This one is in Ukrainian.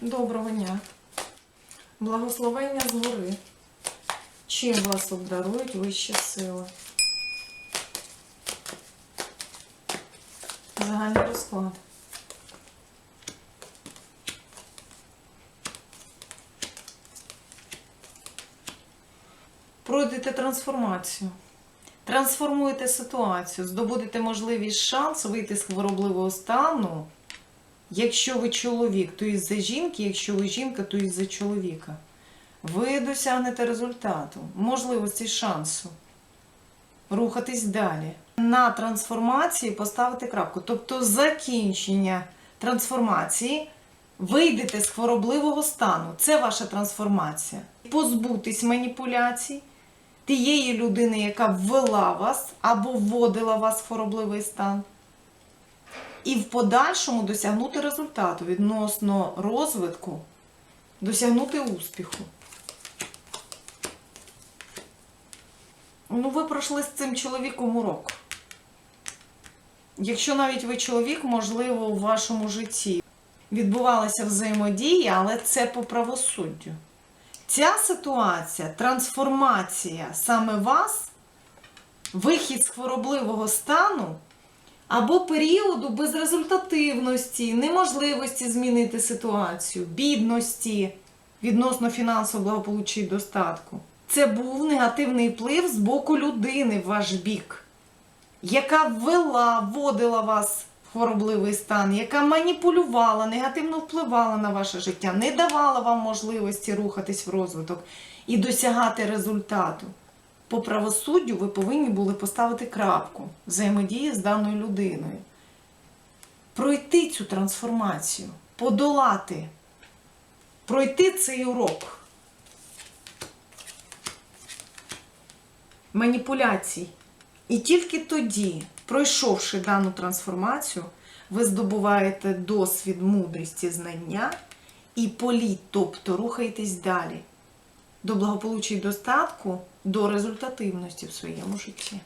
Доброго дня. Благословення згори. Чим вас обдарують вищі сили? Загальний розклад. Пройдете трансформацію. Трансформуєте ситуацію, здобудете можливість шанс вийти з хворобливого стану. Якщо ви чоловік, то із-за жінки, якщо ви жінка, то із-за чоловіка. Ви досягнете результату, можливості шансу рухатись далі. На трансформації поставити крапку. Тобто закінчення трансформації, вийдете з хворобливого стану. Це ваша трансформація. Позбутись маніпуляцій тієї людини, яка ввела вас або вводила вас в хворобливий стан і в подальшому досягнути результату відносно розвитку, досягнути успіху. Ну, ви пройшли з цим чоловіком урок. Якщо навіть ви чоловік, можливо, у вашому житті відбувалася взаємодія, але це по правосуддю. Ця ситуація, трансформація саме вас, вихід з хворобливого стану або періоду безрезультативності, неможливості змінити ситуацію, бідності відносно фінансового благополуччя і достатку. Це був негативний вплив з боку людини в ваш бік, яка ввела, вводила вас в хворобливий стан, яка маніпулювала, негативно впливала на ваше життя, не давала вам можливості рухатись в розвиток і досягати результату. По правосуддю ви повинні були поставити крапку взаємодії з даною людиною. Пройти цю трансформацію, подолати, пройти цей урок. Маніпуляцій. І тільки тоді, пройшовши дану трансформацію, ви здобуваєте досвід, мудрість знання і політ, тобто рухаєтесь далі до благополуччя і достатку, до результативності в своєму житті.